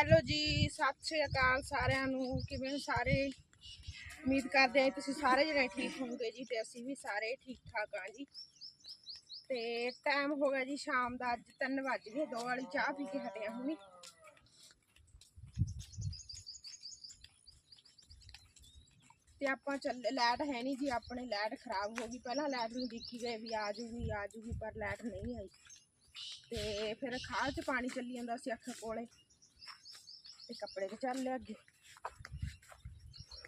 Hello ਜੀ, ਸਤਿ ਸ਼੍ਰੀ ਅਕਾਲ ਸਾਰਿਆਂ ਨੂੰ। ਕਿਵੇਂ ਸਾਰੇ? ਉਮੀਦ ਕਰਦੇ ਹਾਂ ਤੁਸੀਂ ਸਾਰੇ ਜਣੇ ਠੀਕ ਹੋਵੋਗੇ ਜੀ ਤੇ ਅਸੀਂ ਵੀ ਸਾਰੇ ਠੀਕ ਠਾਕ ਆ ਜੀ। ਤੇ ਟਾਈਮ ਹੋ ਗਿਆ ਜੀ ਸ਼ਾਮ ਦਾ, ਅੱਜ 3 ਵੱਜ ਗਏ, ਦੋ ਵਾਲੀ ਚਾਹ ਪੀ ਕੇ ਹਟਿਆ ਹੁਣੀ। ਤੇ ਆਪਾਂ ਚੱਲ ਲਾਈਟ ਹੈ ਨਹੀਂ ਜੀ, ਆਪਣੇ ਲਾਈਟ ਖਰਾਬ ਹੋ ਗਈ। ਪਹਿਲਾਂ ਲਾਈਟ ਨੂੰ ਦੇਖੀ ਗਏ ਵੀ ਆ ਜੂਗੀ ਆ ਜੂਗੀ, ਪਰ ਲਾਈਟ ਨਹੀਂ ਆਈ। ਤੇ ਫਿਰ ਖਾਲ 'ਚ ਪਾਣੀ ਚੱਲੀ ਜਾਂਦਾ ਸੀ ਅੱਖ ਕੋਲੇ। ਤੇ ਕੱਪੜੇ ਤੇ ਲਿਆ ਅੱਗੇ।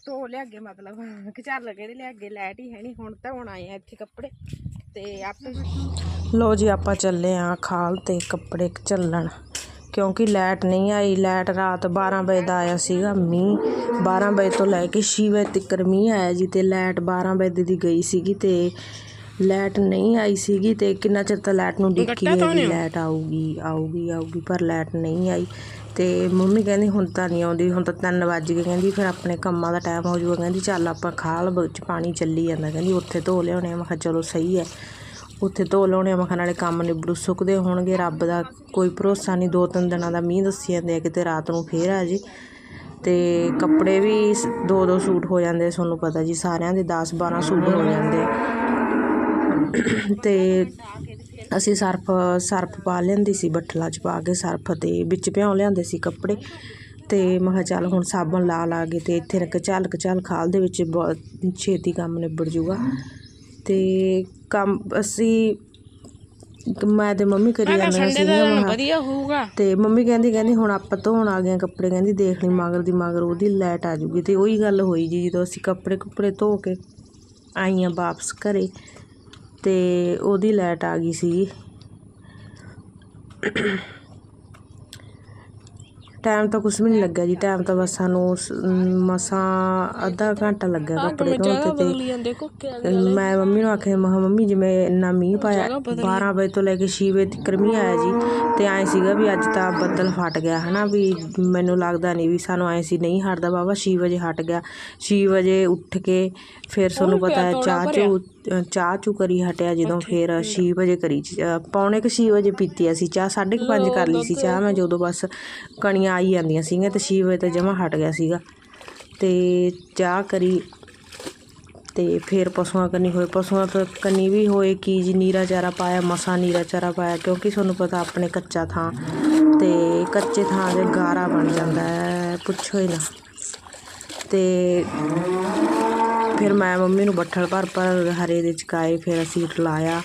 ਧੋ ਲਿਆ ਅੱਗੇ ਮਤਲਬ, ਕਿ ਕਿਹੜੇ ਲਿਆ ਅੱਗੇ ਲਾਈਟ ਹੀ ਹੈ ਨਹੀਂ ਹੁਣ ਤਾਂ ਹੁਣ ਆਏ ਆ ਇੱਥੇ ਕੱਪੜੇ। ਤੇ ਆਪੇ ਲੋ ਜੀ, ਆਪਾਂ ਚੱਲੇ ਆ ਖਾਲ ਤੇ ਕੱਪੜੇ ਚੱਲਣ। ਕਿਉਂਕਿ ਲਾਈਟ ਨਹੀਂ ਆਈ ਲਾਈਟ ਰਾਤ 12 ਵਜੇ ਦਾ ਆਇਆ ਸੀਗਾ ਮੀਂਹ। 12 ਵਜੇ ਤੋਂ ਲੈ ਕੇ 6 ਵਜੇ ਤੱਕ ਮੀਂਹ ਆਇਆ ਜੀ, ਤੇ ਲਾਈਟ 12 ਵਜੇ ਦੀ ਗਈ ਸੀਗੀ ਤੇ ਲਾਈਟ ਨਹੀਂ ਆਈ ਸੀਗੀ ਤੇ ਕਿੰਨਾ ਚਿਰ ਤਾਂ ਲਾਈਟ ਨੂੰ ਡਿੱਕੀ ਹੈ ਵੀ ਲਾਈਟ ਆਊਗੀ ਆਊਗੀ ਆਊਗੀ ਪਰ ਲਾਈਟ ਨਹੀਂ ਆਈ। ਤੇ ਮੰਮੀ ਕਹਿੰਦੀ ਹੁਣ ਤਾਂ ਨਹੀਂ ਆਉਂਦੀ ਹੁਣ ਤਾਂ 3 ਵੱਜ ਗਏ। ਕਹਿੰਦੀ ਫਿਰ ਆਪਣੇ ਕੰਮਾਂ ਦਾ ਟਾਈਮ ਹੋ ਜਾਊਗਾ। ਕਹਿੰਦੀ ਚੱਲ ਆਪਾਂ ਖਾਲ ਵਿੱਚ ਪਾਣੀ ਚੱਲੀ ਜਾਂਦਾ। ਕਹਿੰਦੀ ਉੱਥੇ ਧੋ ਲਿਆਉਣੇ ਆ। ਮੈਂ ਕਿਹਾ ਚਲੋ ਸਹੀ ਹੈ। ਉੱਥੇ ਧੋ ਲਾਉਣੇ ਆ। ਮੈਂ ਕਿਹਾ ਨਾਲੇ ਕੰਮ ਨਿਬੜੂ। ਸੁੱਕਦੇ ਹੋਣਗੇ। ਰੱਬ ਦਾ ਕੋਈ ਭਰੋਸਾ ਨਹੀਂ। ਦੋ ਤਿੰਨ ਦਿਨਾਂ ਦਾ ਮੀਂਹ ਦੱਸੀ ਜਾਂਦੇ ਆ। ਕਿਤੇ ਰਾਤ ਨੂੰ ਫੇਰ ਆ ਜੀ। ਤੇ ਕੱਪੜੇ ਵੀ ਦੋ ਦੋ ਸੂਟ ਹੋ ਜਾਂਦੇ ਤੁਹਾਨੂੰ ਪਤਾ ਜੀ ਸਾਰਿਆਂ ਦੇ 10 12 ਸੂਟ ਹੋ ਜਾਂਦੇ ਆ। ਤੇ ਅਸੀਂ ਸਰਫ ਸਰਫ ਪਾ ਲੈਂਦੀ ਸੀ ਬੱਠਲਾ ਚ ਪਾ ਕੇ ਸਰਫ ਤੇ ਵਿੱਚ ਭਿਉਂ ਲਿਆਂਦੇ ਸੀ ਕੱਪੜੇ। ਤੇ ਮੈਂ ਕਿਹਾ ਚੱਲ ਹੁਣ ਸਾਬਣ ਲਾ ਲਾ ਕੇ ਤੇ ਇੱਥੇ ਰੱਖ ਚੱਲ ਚੱਲ ਖਾਲ ਦੇ ਵਿੱਚ ਬਹੁਤ ਛੇਤੀ ਕੰਮ ਨਿਬੜ ਜੂਗਾ। ਤੇ ਕੰਮ ਅਸੀਂ ਮੈਂ ਤੇ ਮੰਮੀ ਕਰੀ ਜਾਂਦੇ ਸੀ ਵਧੀਆ ਹੋਊਗਾ। ਤੇ ਮੰਮੀ ਕਹਿੰਦੀ ਕਹਿੰਦੀ ਹੁਣ ਆਪਾਂ ਧੋਣ ਆ ਗਏ ਕੱਪੜੇ ਕਹਿੰਦੀ ਦੇਖ ਲਈ ਮਗਰ ਦੀ ਮਗਰ ਉਹਦੀ ਲਾਈਟ ਆ ਜੂਗੀ। ਤੇ ਉਹੀ ਗੱਲ ਹੋਈ ਜੀ ਜਦੋਂ ਅਸੀਂ ਕੱਪੜੇ ਕੁੱਪੜੇ ਧੋ ਕੇ ਆਈਆਂ ਵਾਪਸ ਘਰੇ ਤੇ ਉਹਦੀ ਲਾਈਟ ਆ ਗਈ ਸੀ ਟਾਈਮ ਤਾਂ ਕੁਛ ਵੀ ਨਹੀਂ ਲੱਗਾ ਜੀ। ਟਾਈਮ ਤਾਂ ਬਸ ਸਾਨੂੰ ਮਸਾਂ ਅੱਧਾ ਘੰਟਾ ਲੱਗਾ ਕੱਪੜੇ ਧੋਣ ਤੇ ਮੈਂ ਮੰਮੀ ਨੂੰ ਆਖਿਆ ਮੈਂ ਕਿਹਾ, ਮੰਮੀ ਜਿਵੇਂ ਇੰਨਾ ਮੀਂਹ ਪਾਇਆ 12 ਵਜੇ ਤੋਂ ਲੈ ਕੇ 6 ਵਜੇ ਤੱਕ ਮੀਂਹ ਆਇਆ ਜੀ ਤੇ ਐਂ ਸੀਗਾ ਵੀ ਅੱਜ ਤਾਂ ਬੱਦਲ ਫਟ ਗਿਆ ਹਨਾ ਵੀ ਮੈਨੂੰ ਲੱਗਦਾ ਨਹੀਂ ਵੀ ਸਾਨੂੰ ਐਂ ਸੀ ਨਹੀਂ ਹਟਦਾ ਬਾਬਾ 6 ਵਜੇ ਹਟ ਗਿਆ। 6 ਵਜੇ ਉੱਠ ਕੇ ਫਿਰ ਤੁਹਾਨੂੰ ਪਤਾ ਹੈ ਚਾਹ ਚੂ ਚਾਹ ਚੂ ਕਰੀ ਹਟਿਆ ਜਦੋਂ ਫਿਰ 6 ਵਜੇ ਕਰੀ ਪੌਣੇ ਕੁ 6 ਵਜੇ ਪੀਤੀ ਅਸੀਂ ਚਾਹ 5:30 ਕਰ ਲਈ ਸੀ ਚਾਹ ਮੈਂ ਜਦੋਂ ਬਸ ਕਣੀਆਂ ਆਈ ਜਾਂਦੀਆਂ ਸੀਗੀਆਂ ਤੇ 6 ਵਜੇ ਤੇ ਜਮਾ ਹਟ ਗਿਆ ਸੀਗਾ। ਤੇ ਚਾਹ ਕਰੀ ਤੇ ਫਿਰ ਪਸ਼ੂਆਂ ਕੰਨੀ ਹੋਏ। ਪਸ਼ੂਆਂ ਤੋਂ ਕੰਨੀ ਵੀ ਹੋਏ ਕੀ ਜੀ ਨੀਰਾ ਚਾਰਾ ਪਾਇਆ ਮਸਾ ਨੀਰਾ ਚਾਰਾ ਪਾਇਆ ਕਿਉਂਕਿ ਤੁਹਾਨੂੰ ਪਤਾ ਆਪਣੇ ਕੱਚਾ ਥਾਂ ਤੇ ਕੱਚੇ ਥਾਂ ਦੇ ਗਾਰਾ ਬਣ ਜਾਂਦਾ ਹੈ ਪੁੱਛੋ ਹੀ ਨਾ। ਤੇ ਫਿਰ ਮੈਂ ਮੰਮੀ ਨੂੰ ਬੱਠਲ ਭਰ ਭਰ ਹਰੇ ਦੇ ਚਕਾਏ ਫਿਰ ਅਸੀਂ ਲਾਇਆ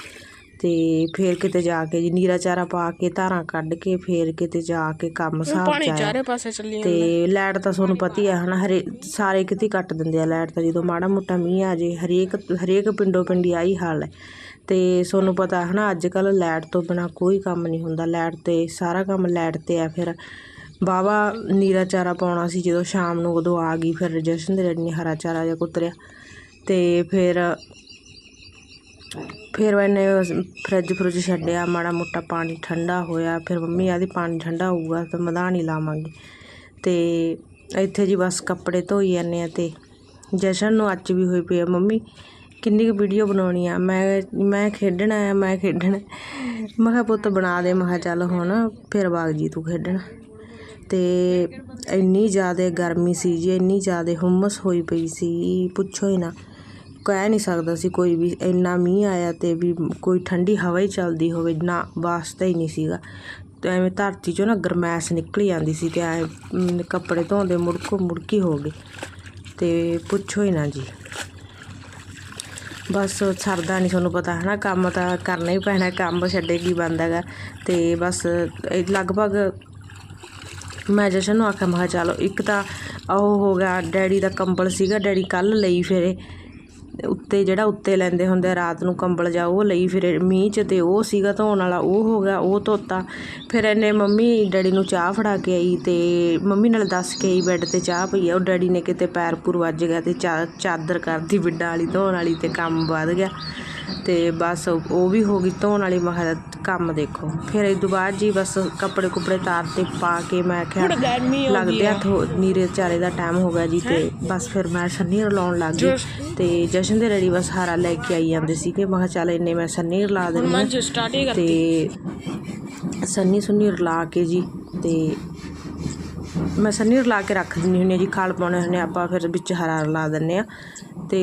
ਤੇ ਫਿਰ ਕਿਤੇ ਜਾ ਕੇ ਜੀ ਨੀਰਾ ਚਾਰਾ ਪਾ ਕੇ ਧਾਰਾਂ ਕੱਢ ਕੇ ਫਿਰ ਕਿਤੇ ਜਾ ਕੇ ਕੰਮ ਸਾਫ਼ ਜਾਇਆ ਚਾਰੇ ਪਾਸੇ ਚੱਲੀ ਤੇ ਲਾਈਟ ਤਾਂ ਤੁਹਾਨੂੰ ਪਤਾ ਹੀ ਆ ਹਨਾ ਹਰੇ ਸਾਰੇ ਕਿਤੇ ਹੀ ਕੱਟ ਦਿੰਦੇ ਆ ਲਾਈਟ ਤਾਂ ਜਦੋਂ ਮਾੜਾ ਮੋਟਾ ਮੀਂਹ ਆ ਜੇ ਹਰੇਕ ਹਰੇਕ ਪਿੰਡੋ ਪਿੰਡੀ ਆਹੀ ਹਾਲ ਹੈ। ਤੇ ਤੁਹਾਨੂੰ ਪਤਾ ਹਨਾ ਅੱਜ ਕੱਲ ਲਾਈਟ ਤੋਂ ਬਿਨਾ ਕੋਈ ਕੰਮ ਨਹੀਂ ਹੁੰਦਾ। ਲਾਈਟ ਤੇ ਸਾਰਾ ਕੰਮ ਲਾਈਟ ਤੇ ਆ ਫਿਰ। ਬਾਵਾ ਨੀਰਾ ਚਾਰਾ ਪਾਉਣਾ ਸੀ ਜਦੋਂ ਸ਼ਾਮ ਨੂੰ ਉਦੋਂ ਆ ਗਈ ਫਿਰ ਜਸ਼ਨ ਦੇ ਡੈਡੀ ਨੇ ਹਰਾ ਚਾਰਾ ਜਿਹਾ ਕੁਤਰਿਆ। ਤੇ ਫਿਰ ਫਿਰ ਮੈਨੇ ਫਰਿੱਜ ਫਰੁੱਜ ਛੱਡਿਆ, ਮਾੜਾ ਮੋਟਾ ਪਾਣੀ ਠੰਡਾ ਹੋਇਆ, ਫਿਰ ਮੰਮੀ ਆਖਦੀ ਪਾਣੀ ਠੰਡਾ ਹੋਊਗਾ ਤਾਂ ਮਧਾਣੀ ਲਾਵਾਂਗੇ। ਅਤੇ ਇੱਥੇ ਜੀ ਬਸ ਕੱਪੜੇ ਧੋਈ ਜਾਂਦੇ ਆ ਅਤੇ ਜਸ਼ਨ ਨੂੰ ਅੱਜ ਵੀ ਹੋਈ ਪਈ ਆ, ਮੰਮੀ ਕਿੰਨੀ ਕੁ ਵੀਡੀਓ ਬਣਾਉਣੀ ਆ? ਮੈਂ ਮੈਂ ਖੇਡਣਾ ਆ, ਮੈਂ ਖੇਡਣਾ। ਮੈਂ ਕਿਹਾ ਪੁੱਤ ਬਣਾ ਦੇ, ਮੈਂ ਕਿਹਾ ਚੱਲ ਹੁਣ ਫਿਰ ਬਾਗ ਜੀ ਤੂੰ ਖੇਡਣ। ਤੇ ਇੰਨੀ ਜ਼ਿਆਦਾ ਗਰਮੀ ਸੀ ਜੀ, ਇੰਨੀ ਜ਼ਿਆਦਾ ਹੁੰਮਸ ਹੋਈ ਪਈ ਸੀ, ਪੁੱਛੋ ਹੀ ਨਾ। ਕਹਿ ਨਹੀਂ ਸਕਦਾ ਸੀ ਕੋਈ ਵੀ, ਇੰਨਾ ਮੀਂਹ ਆਇਆ ਅਤੇ ਵੀ ਕੋਈ ਠੰਡੀ ਹਵਾ ਹੀ ਚੱਲਦੀ ਹੋਵੇ, ਨਾ ਵਾਸਤਾ ਹੀ ਨਹੀਂ ਸੀਗਾ। ਅਤੇ ਐਵੇਂ ਧਰਤੀ ਚੋਂ ਨਾ ਗਰਮੈਸ਼ ਨਿਕਲੀ ਜਾਂਦੀ ਸੀ ਅਤੇ ਐਂ ਕੱਪੜੇ ਧੋਂਦੇ ਮੁੜਕੋ ਮੁੜਕੀ ਹੋ ਗਏ। ਅਤੇ ਪੁੱਛੋ ਹੀ ਨਾ ਜੀ। ਬਸ ਸਰਦਾ ਨਹੀਂ ਤੁਹਾਨੂੰ ਪਤਾ ਹੈ ਨਾ ਕੰਮ ਤਾਂ ਕਰਨਾ ਹੀ ਪੈਣਾ, ਕੰਮ ਛੱਡੇ ਕੀ ਬਣਦਾ ਹੈਗਾ ਅਤੇ ਬਸ ਲਗਭਗ ਮੈਂ ਜਸ਼ਨ ਨੂੰ ਆਖਿਆ, ਮੈਂ ਕਿਹਾ ਚਲੋ ਇੱਕ ਤਾਂ ਉਹ ਹੋ ਗਿਆ, ਡੈਡੀ ਦਾ ਕੰਬਲ ਸੀਗਾ, ਡੈਡੀ ਕੱਲ ਲਈ ਫਿਰੇ। ਉੱਤੇ ਜਿਹੜਾ ਉੱਤੇ ਲੈਂਦੇ ਹੁੰਦੇ ਆ, ਰਾਤ ਨੂੰ ਕੰਬਲ ਜਾ ਉਹ ਲਈ, ਫਿਰ ਮੀਂਹ 'ਚ ਤੇ ਉਹ ਸੀਗਾ ਧੋਣ ਵਾਲਾ, ਉਹ ਹੋ ਗਿਆ, ਉਹ ਧੋਤਾ। ਫਿਰ ਇਹਨੇ ਮੰਮੀ, ਡੈਡੀ ਨੂੰ ਚਾਹ ਫੜਾ ਕੇ ਆਈ ਅਤੇ ਮੰਮੀ ਨਾਲ ਦੱਸ ਕੇ ਆਈ ਬੈੱਡ ਤੇ ਚਾਹ ਪਈ ਆ। ਉਹ ਡੈਡੀ ਨੇ ਕਿਤੇ ਪੈਰ ਪੂਰ ਵੱਜ ਗਿਆ ਅਤੇ ਚਾ- ਚਾਦਰ ਕਰਦੀ ਬਿੱਡਾ ਵਾਲੀ, ਧੋਣ ਵਾਲੀ ਅਤੇ ਕੰਮ ਵੱਧ ਗਿਆ। ਤੇ ਬਸ ਉਹ ਵੀ ਹੋ ਗਈ ਧੋਣ ਵਾਲੀ ਮੈਂ ਕਿਹਾ ਕੰਮ ਦੇਖੋ। ਫਿਰ ਇਸ ਤੋਂ ਬਾਅਦ ਜੀ ਬਸ ਕੱਪੜੇ ਕੁਪੜੇ ਤਾਰ ਤੇ ਪਾ ਕੇ ਮੈਂ ਕਿਹਾ ਲੱਗਦੇ ਆ ਥੋ ਨੀਰੇ ਚਾਰੇ ਦਾ ਟਾਈਮ ਹੋ ਗਿਆ ਜੀ ਤੇ ਬਸ ਫਿਰ ਮੈਂ ਸੰਨੀ ਰਲਾਉਣ ਲੱਗ ਗਈ। ਤੇ ਜਸ਼ਨ ਦੇ ਰੈਡੀ ਬਸ ਹਾਰਾ ਲੈ ਕੇ ਆਈ ਜਾਂਦੇ ਸੀ ਕਿ ਮੈਂ ਕਿਹਾ ਚੱਲ ਇੰਨੇ ਮੈਂ ਸੰਨੀ ਰਲਾ ਹਾਂ ਸਟਾਰਟ ਤੇ ਸੰਨੀ ਸੁੰਨੀ ਰਲਾ ਕੇ ਜੀ ਤੇ ਮੈਂ ਸੰਨੀ ਰਲਾ ਕੇ ਰੱਖ ਦਿੰਦੀ ਹੁੰਦੀ ਜੀ। ਖਾਲ ਪਾਉਣੇ ਹੁੰਦੇ ਆਪਾਂ ਫਿਰ ਵਿੱਚ ਹਰਾ ਰਲਾ ਦਿੰਦੇ ਆ। ਤੇ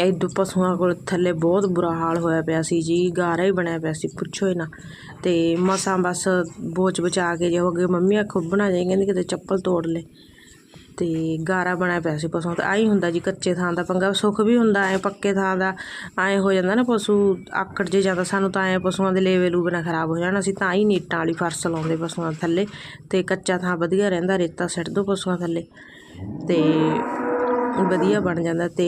ਇਦੋਂ ਪਸ਼ੂਆਂ ਕੋਲ ਥੱਲੇ ਬਹੁਤ ਬੁਰਾ ਹਾਲ ਹੋਇਆ ਪਿਆ ਸੀ ਜੀ, ਗਾਰਾ ਹੀ ਬਣਿਆ ਪਿਆ ਸੀ, ਪੁੱਛੋ ਹੀ ਨਾ। ਤੇ ਮਸਾਂ ਬਸ ਬੋਚ ਬਚਾ ਕੇ ਜੇ ਹੋ ਗਏ, ਮੰਮੀ ਆਖੋ ਬਣਾ ਜਾਈ, ਕਹਿੰਦੀ ਕਿਤੇ ਚੱਪਲ ਤੋੜ ਲੈ। ਤੇ ਗਾਰਾ ਬਣਿਆ ਪਿਆ ਸੀ ਪਸ਼ੂਆਂ ਦਾ ਆਈ ਹੁੰਦਾ ਜੀ, ਕੱਚੇ ਥਾਂ ਦਾ ਪੰਗਾ, ਸੁੱਖ ਵੀ ਹੁੰਦਾ, ਐ ਪੱਕੇ ਥਾਂ ਦਾ, ਐ ਹੋ ਜਾਂਦਾ ਨਾ ਪਸ਼ੂ, ਆਕੜ ਜੇ ਜਾਂਦਾ, ਸਾਨੂੰ ਤਾਂ ਐ ਪਸ਼ੂਆਂ ਦੇ ਲੇਵੇ ਲੂਵੇ ਨਾ ਖਰਾਬ ਹੋ ਜਾਣ, ਅਸੀਂ ਤਾਂ ਹੀ ਨੀਟਾਂ ਵਾਲੀ ਫਰਸ਼ ਲਾਉਂਦੇ ਪਸ਼ੂਆਂ ਥੱਲੇ, ਤੇ ਕੱਚਾ ਥਾਂ ਵਧੀਆ ਰਹਿੰਦਾ, ਰੇਤਾ ਸਿੱਟ ਦੋ ਪਸ਼ੂਆਂ ਥੱਲੇ। ਤੇ ਵਧੀਆ ਬਣ ਜਾਂਦਾ ਅਤੇ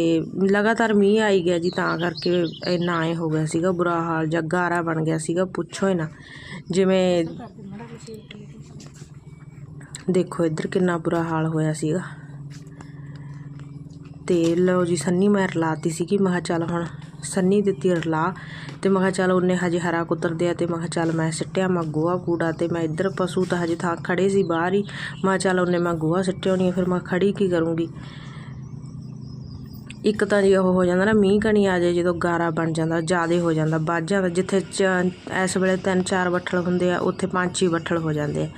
ਲਗਾਤਾਰ ਮੀਂਹ ਆਈ ਗਿਆ ਜੀ, ਤਾਂ ਕਰਕੇ ਇੰਨਾ ਐਂ ਹੋ ਗਿਆ ਸੀਗਾ, ਬੁਰਾ ਹਾਲ ਜਾਂ ਗਾਰਾ ਬਣ ਗਿਆ ਸੀਗਾ, ਪੁੱਛੋ ਹੀ ਨਾ। ਜਿਵੇਂ ਦੇਖੋ ਇੱਧਰ ਕਿੰਨਾ ਬੁਰਾ ਹਾਲ ਹੋਇਆ ਸੀਗਾ। ਤੇ ਲਓ ਜੀ, ਸੰਨੀ ਮੈਂ ਰਲਾਤੀ ਸੀਗੀ, ਮੈਂ ਚੱਲ ਹੁਣ ਸੰਨੀ ਦਿੱਤੀ ਰਲਾ ਤੇ ਮੈਂ ਕਿਹਾ ਚੱਲ ਉਹਨੇ ਹਜੇ ਹਰਾ ਕੁਤਰਦੇ ਆ ਤੇ ਮੈਂ ਕਿਹਾ ਚੱਲ ਮੈਂ ਸਿੱਟਿਆ, ਮੈਂ ਗੋਹਾ ਕੂੜਾ ਤੇ ਮੈਂ ਇੱਧਰ ਪਸ਼ੂ ਤਾਂ ਹਜੇ ਥਾਂ ਖੜੇ ਸੀ ਬਾਹਰ ਹੀ। ਮੈਂ ਕਿਹਾ ਚੱਲ ਉਹਨੇ ਮੈਂ ਗੋਹਾ ਸਿੱਟਿਆ ਹੋਣੀ ਫਿਰ ਮੈਂ ਖੜੀ ਕੀ ਕਰੂੰਗੀ? ਇੱਕ ਤਾਂ ਜੀ ਉਹ ਹੋ ਜਾਂਦਾ ਨਾ, ਮੀਂਹ ਕਣੀ ਆ ਜਾਏ, ਜਦੋਂ ਗਾਰਾ ਬਣ ਜਾਂਦਾ, ਜ਼ਿਆਦਾ ਹੋ ਜਾਂਦਾ, ਵੱਧ ਜਾਂਦਾ। ਜਿੱਥੇ ਚ- ਇਸ ਵੇਲੇ ਤਿੰਨ ਚਾਰ ਬੱਠਲ ਹੁੰਦੇ ਆ, ਉੱਥੇ ਪੰਜ ਛੇ ਬੱਠਲ ਹੋ ਜਾਂਦੇ ਆ।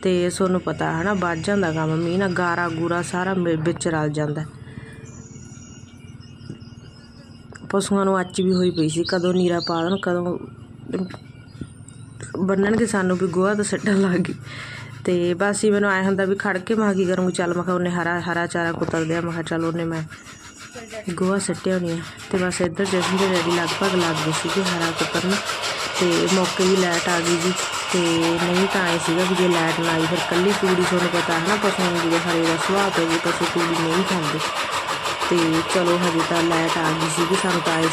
ਅਤੇ ਤੁਹਾਨੂੰ ਪਤਾ ਹੈ ਨਾ ਵੱਧ ਜਾਂਦਾ ਕੰਮ, ਮੀਂਹ ਨਾਲ ਗਾਰਾ ਗੂਰਾ ਸਾਰਾ ਵਿੱਚ ਰਲ ਜਾਂਦਾ। ਪਸ਼ੂਆਂ ਨੂੰ ਅੱਜ ਵੀ ਹੋਈ ਪਈ ਸੀ, ਕਦੋਂ ਨੀਰਾ ਪਾ ਦੇਣ, ਕਦੋਂ ਬੰਨਣਗੇ ਸਾਨੂੰ ਵੀ ਗੋਹਾ ਤਾਂ ਸੱਟਣ ਲੱਗ ਗਈ। ਤੇ ਬਸ ਹੀ ਮੈਨੂੰ ਐ ਹੁੰਦਾ ਵੀ ਖੜ ਕੇ ਮੈਂ ਕੀ ਕਰੂੰਗੀ ਚੱਲ ਮੈਂ ਕਿਹਾ ਉਹਨੇ ਹਰਾ ਹਰਾ ਚਾਰਾ ਕੁਤਰਦੇ ਆ ਮੈਂ ਕਿਹਾ ਚੱਲ ਉਹਨੇ ਮੈਂ ਗੋਹਾ ਸੱਟਿਆ ਹੋਣੀ ਆ ਤੇ ਬਸ ਇੱਧਰ ਜਸ਼ਨ ਦੇ ਡੈਡੀ ਲਗਭਗ ਲੱਗ ਗਏ ਸੀਗੇ ਹਰਾ ਕੁਤਰਨ ਤੇ ਮੌਕੇ ਵੀ ਲਾਈਟ ਆ ਗਈ ਜੀ। ਤੇ ਨਹੀਂ ਤਾਂ ਆਏ ਸੀਗਾ ਵੀ ਜੇ ਲਾਈਟ ਨਾ ਆਈ ਫਿਰ ਕੱਲੀ ਕੁੜੀ ਤੁਹਾਨੂੰ ਪਤਾ ਹੈ ਨਾ ਪਸ਼ੂਆਂ ਨੂੰ ਜਦੋਂ ਹਰੇ ਦਾ ਸੁਭਾਅ ਪੈ ਜੇ ਪਸ਼ੂ ਤੂੜੀ ਨਹੀਂ ਖਾਂਦੇ। ਤੇ ਚਲੋ ਹਜੇ ਤਾਂ ਲਾਈਟ ਆ ਗਈ ਸੀਗੀ, ਸਾਨੂੰ ਤਾਂ ਆਏ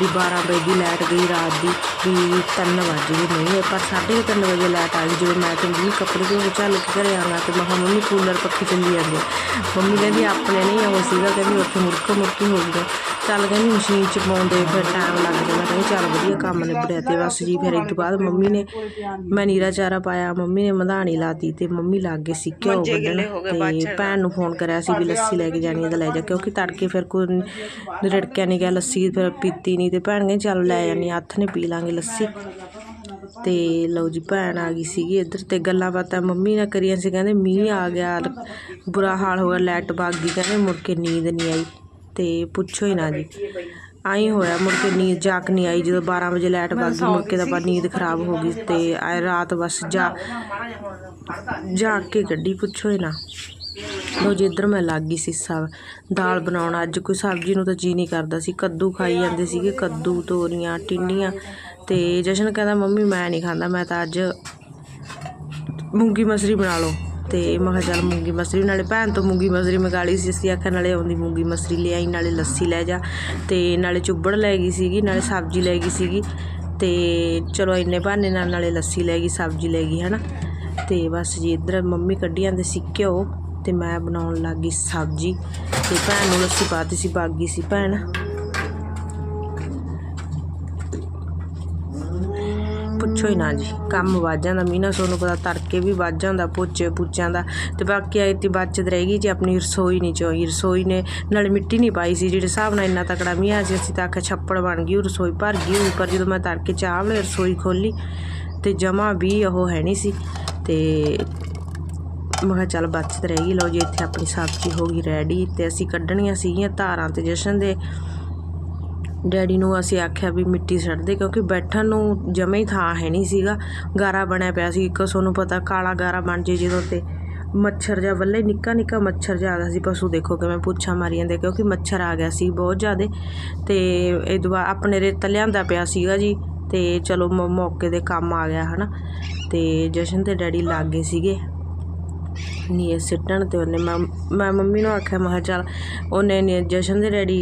ਵੀ 12 ਵਜੇ ਦੀ ਲਾਈਟ ਗਈ, ਰਾਤ ਦੀ ਵੀ 3 ਵਜੇ ਨਹੀਂ ਹੈ ਪਰ 3:30 ਵਜੇ ਲਾਈਟ ਆ ਗਈ ਜਦੋਂ ਮੈਂ ਚੰਗੀ ਕੱਪੜੇ ਧੋ ਕੇ ਚੱਲ ਕੇ ਘਰੇ ਆਉਣਾ ਤੇ ਮੈਂ ਕਿਹਾ, ਮੰਮੀ ਕੂਲਰ ਪੱਖੀ ਚੱਲੀ ਜਾਂਦੇ ਮੰਮੀ ਕਹਿੰਦੀ, ਆਪਣੇ ਨਹੀਂ, ਉਹ ਸੀਗਾ, ਕਹਿੰਦੀ ਉੱਥੇ ਮੁੜਕ ਮੁੜਕੀ ਹੋ। ਗਿਆ ਚੱਲ ਕਹਿੰਦੀ ਮਸ਼ੀਨ ਚ ਪਾਉਂਦੇ ਫਿਰ ਟਾਈਮ ਲੱਗ ਜਾਂਦਾ ਕਹਿੰਦੀ ਚੱਲ ਵਧੀਆ ਕੰਮ ਨਿਬੜਿਆ ਤੇ ਬਸ ਜੀ ਫਿਰ ਇਸ ਤੋਂ ਬਾਅਦ ਮੰਮੀ ਨੇ ਮੈਂ ਨੀਰਾ ਚਾਰਾ ਪਾਇਆ ਮੰਮੀ ਨੇ ਮਧਾਣੀ ਲਾਤੀ ਤੇ ਮੰਮੀ ਲੱਗ ਗਏ ਸੀ ਘਿਓ ਕੱਢਣ ਤੇ ਭੈਣ ਨੂੰ ਫੋਨ ਕਰਿਆ ਸੀ ਵੀ ਲੱਸੀ ਲੈ ਕੇ ਜਾਣੀ ਹੈ ਤਾਂ ਲੈ ਜਾ ਕਿਉਂਕਿ ਤੜਕੇ ਫਿਰ ਕੋਈ ਰੜਕਿਆ ਨਹੀਂ ਗਿਆ ਲੱਸੀ ਫਿਰ ਪੀਤੀ ਨਹੀਂ ਤੇ ਭੈਣ ਕਹਿੰਦੀ ਚੱਲ ਲੈ ਆ, ਹੱਥ ਨੇ ਪੀ ਲਾਂਗੇ ਲੱਸੀ। ਤੇ ਲਓ ਜੀ ਭੈਣ ਆ ਗਈ ਸੀਗੀ ਇੱਧਰ ਤੇ ਗੱਲਾਂ ਬਾਤਾਂ ਮੰਮੀ ਨਾਲ ਕਰੀਆਂ ਸੀ ਕਹਿੰਦੇ ਮੀਂਹ ਆ ਗਿਆ ਬੁਰਾ ਹਾਲ ਹੋ ਗਿਆ ਲਾਈਟ ਭੱਗ ਗਈ ਕਹਿੰਦੇ ਮੁੜ ਕੇ ਨੀਂਦ ਨਹੀਂ ਆਈ। ਅਤੇ ਪੁੱਛੋ ਹੀ ਨਾ ਜੀ। ਆਈ ਹੋਇਆ, ਮੁੜ ਕੇ ਨੀਂਦ ਜਾਗ ਨਹੀਂ ਆਈ, ਜਦੋਂ 12 ਵਜੇ ਲਾਈਟ ਭੱਗ ਗਈ, ਮੁੜ ਕੇ ਤਾਂ ਬਸ ਨੀਂਦ ਖਰਾਬ ਹੋ ਗਈ ਤੇ ਆਏ ਰਾਤ ਬਸ ਜਾ, ਜਾਗ ਕੇ ਗੱਡੀ ਪੁੱਛੋ ਹੀ ਨਾ। ਲੋ ਜੀ, ਇੱਧਰ ਮੈਂ ਲੱਗ ਗਈ ਸੀ ਸਭ ਦਾਲ ਬਣਾਉਣ। ਅੱਜ ਕੋਈ ਸਬਜ਼ੀ ਨੂੰ ਤਾਂ ਜੀ ਨਹੀਂ ਕਰਦਾ ਸੀ। ਕੱਦੂ ਖਾਈ ਜਾਂਦੇ ਸੀਗੇ, ਕੱਦੂ, ਤੋਰੀਆਂ, ਟਿੰਡੀਆਂ ਤੇ ਜਸ਼ਨ ਕਹਿੰਦਾ, ਮੰਮੀ, ਮੈਂ ਨਹੀਂ ਖਾਂਦਾ, ਮੈਂ ਤਾਂ ਅੱਜ ਮੂੰਗੀ ਮਸਰੀ ਬਣਾ ਲਓ। ਤੇ ਮੈਂ ਕਿਹਾ ਚੱਲ ਮੂੰਗੀ ਮਸਰੀ ਨਾਲੇ ਭੈਣ ਤੋਂ ਮੂੰਗੀ ਮਸਰੀ ਮੰਗਾ ਲਈ ਸੀ। ਅਸੀਂ ਆਖਿਆ ਨਾਲੇ ਆਉਂਦੀ ਮੂੰਗੀ ਮਸਰੀ ਲੈ ਆਈ, ਨਾਲੇ ਲੱਸੀ ਲੈ ਜਾ। ਤੇ ਨਾਲੇ ਚੁੱਬੜ ਲੈ ਗਈ ਸੀਗੀ, ਨਾਲੇ ਸਬਜ਼ੀ ਲੈ ਗਈ ਸੀਗੀ। ਤੇ ਚਲੋ ਇੰਨੇ ਬਹਾਨੇ ਨਾਲ ਨਾਲੇ ਲੱਸੀ ਲੈ ਗਈ, ਸਬਜ਼ੀ ਲੈ ਗਈ, ਹਨਾ। ਤੇ ਬਸ ਜੀ ਇੱਧਰ ਮੰਮੀ ਕੱਢੀ ਜਾਂਦੇ ਸੀ ਘਿਓ ਤੇ ਮੈਂ ਬਣਾਉਣ ਲੱਗ ਗਈ ਸਬਜ਼ੀ। ਤੇ ਭੈਣ ਨੂੰ ਲੱਸੀ ਪਾਤੀ ਸੀ, ਬਾਗੀ ਸੀ ਭੈਣ। ਪੁੱਛੋ ਹੀ ਨਾ ਜੀ। ਕੰਮ ਵੱਜ ਜਾਂਦਾ ਮੀਨਾ ਸੋਨੂੰ ਪਤਾ ਤੜਕੇ ਵੀ ਵੱਜ ਜਾਂਦਾ, ਪੋਚੇ ਪੁੱਚਾਂ ਦਾ। ਤੇ ਬਾਕੀ ਆਇਤੀ ਬਚਤ ਰਹਿ ਗਈ ਜੀ, ਆਪਣੀ ਰਸੋਈ ਨਹੀਂ ਚੋਈ ਰਸੋਈ ਨੇ ਨਾਲ ਮਿੱਟੀ ਨਹੀਂ ਪਾਈ ਸੀ, ਜਿਹੜੇ ਹਿਸਾਬ ਨਾਲ ਇੰਨਾ ਤਕੜਾ ਮੀਂਹ ਆਇਆ ਸੀ, ਅਸੀਂ ਤਾਂ ਆਖਿਆ ਛੱਪੜ ਬਣ ਗਈ, ਉਹ ਰਸੋਈ ਭਰ ਗਈ ਹੋਈ ਪਰ ਜਦੋਂ ਮੈਂ ਤੜਕੇ ਚਾਹ ਵੇਲੇ ਰਸੋਈ ਖੋਲੀ ਤੇ ਜਮਾ ਵੀ ਉਹ ਹੈ ਨਹੀਂ ਸੀ ਤੇ ਮੈਂ ਕਿਹਾ ਚੱਲ ਬਚਤ ਰਹਿ ਗਈ, ਲਓ ਜੀ, ਇੱਥੇ ਆਪਣੀ ਸਬਜ਼ੀ ਹੋ ਗਈ ਰੈਡੀ ਤੇ ਅਸੀਂ ਕੱਢਣੀਆਂ ਸੀਗੀਆਂ ਧਾਰਾਂ ਤੇ ਜਸ਼ਨ ਦੇ। ਡੈਡੀ ਨੂੰ ਅਸੀਂ ਆਖਿਆ ਵੀ ਮਿੱਟੀ ਛੱਡ ਦੇ, ਕਿਉਂਕਿ ਬੈਠਣ ਨੂੰ ਜਮੇ ਹੀ ਥਾਂ ਹੈ ਨਹੀਂ ਸੀਗਾ। ਗਾਰਾ ਬਣਿਆ ਪਿਆ ਸੀ, ਇੱਕ ਤੁਹਾਨੂੰ ਪਤਾ ਕਾਲਾ ਗਾਰਾ ਬਣ ਜੇ ਜਦੋਂ ਤੇ ਮੱਛਰ ਜਾਂ ਵੱਲੇ ਨਿੱਕਾ ਨਿੱਕਾ ਮੱਛਰ ਜਿਹਾ ਆ ਗਿਆ ਸੀ, ਪਸ਼ੂ ਦੇਖੋ ਕਿਵੇਂ ਪੁੱਛਾਂ ਮਾਰੀ ਜਾਂਦੇ ਕਿਉਂਕਿ ਮੱਛਰ ਆ ਗਿਆ ਸੀ ਬਹੁਤ ਜ਼ਿਆਦੇ। ਤੇ ਇਹ ਦੁਆ, ਆਪਣੇ ਰੇਤਾ ਲਿਆਂਦਾ ਪਿਆ ਸੀਗਾ ਜੀ, ਤੇ ਚਲੋ ਮ- ਮੌਕੇ ਦੇ ਕੰਮ ਆ ਗਿਆ, ਹਨਾ। ਤੇ ਜਸ਼ਨ ਤੇ ਡੈਡੀ ਲੱਗ ਗਏ ਸੀਗੇ। ਨੀ ਸਿੱਟਣ ਤੇ ਉਹਨੇ ਮੈਂ ਮੈਂ ਮੰਮੀ ਨੂੰ ਆਖਿਆ ਮੈਂ ਕਿਹਾ ਚੱਲ ਉਹਨੇ ਨੇ ਜਸ਼ਨ ਦੇ ਡੈਡੀ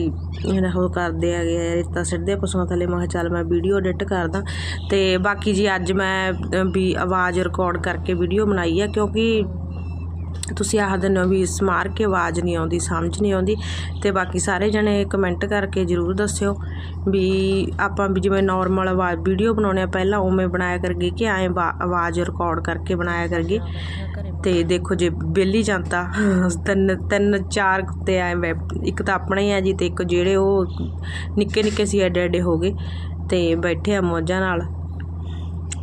ਉਹ ਕਰਦੇ ਹੈਗੇ ਆ, ਰੇਤਾ ਸਿੱਟਦੇ ਆ ਪਸ਼ੂਆਂ ਥੱਲੇ ਮੈਂ ਕਿਹਾ ਚੱਲ ਮੈਂ ਵੀਡੀਓ ਐਡਿਟ ਕਰਦਾ ਤੇ ਬਾਕੀ ਜੀ ਅੱਜ ਮੈਂ ਵੀ ਆਵਾਜ਼ ਰਿਕਾਰਡ ਕਰਕੇ ਵੀਡੀਓ ਬਣਾਈ ਹੈ ਕਿਉਂਕਿ ਤੁਸੀਂ ਆਹ ਦਿਨ ਵੀ ਸਮਾਰ ਕੇ ਆਵਾਜ਼ ਨਹੀਂ ਆਉਂਦੀ, ਸਮਝ ਨਹੀਂ ਆਉਂਦੀ ਤੇ ਬਾਕੀ ਸਾਰੇ ਜਣੇ ਕਮੈਂਟ ਕਰਕੇ ਜਰੂਰ ਦੱਸਿਓ ਵੀ ਆਪਾਂ ਵੀ ਜਿਵੇਂ ਨਾਰਮਲ ਆਵਾਜ਼ ਵੀਡੀਓ ਬਣਾਉਣੇ ਆ, ਪਹਿਲਾਂ ਉਵੇਂ ਬਣਾਇਆ ਕਰਗੇ ਕਿ ਐਂ ਵਾ- ਆਵਾਜ਼ ਰਿਕਾਰਡ ਕਰਕੇ ਬਣਾਇਆ ਕਰਗੇ ਤੇ ਦੇਖੋ ਜੇ ਬੇਲੀ ਜਾਂਦਾ ਤਿੰਨ ਤਿੰਨ, ਚਾਰ ਕੁੱਤੇ ਆਏ ਵੇ ਇੱਕ ਤਾਂ ਆਪਣਾ ਹੀ ਆ ਜੀ ਤੇ ਇੱਕ ਜਿਹੜੇ ਉਹ ਨਿੱਕੇ ਨਿੱਕੇ ਸੀ, ਐਡੇ ਐਡੇ ਹੋ ਗਏ ਤੇ ਬੈਠੇ ਆ ਮੌਜਾਂ ਨਾਲ।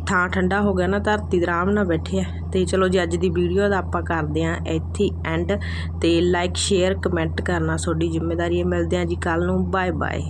ਥਾਂ ਠੰਡਾ ਹੋ ਗਿਆ ਨਾ, ਧਰਤੀ ਦੇ ਆਰਾਮ ਨਾਲ ਬੈਠੇ ਆ। ਤੇ ਚਲੋ ਜੀ ਅੱਜ ਦੀ ਵੀਡੀਓ ਦਾ ਆਪਾਂ ਕਰਦੇ ਆਂ ਇੱਥੇ ਐਂਡ ਤੇ ਲਾਈਕ ਸ਼ੇਅਰ ਕਮੈਂਟ ਕਰਨਾ। ਤੁਹਾਡੀ ਜ਼ਿੰਮੇਵਾਰੀ ਹੈ। ਮਿਲਦੇ ਆਂ ਜੀ ਕੱਲ ਨੂੰ। Bye bye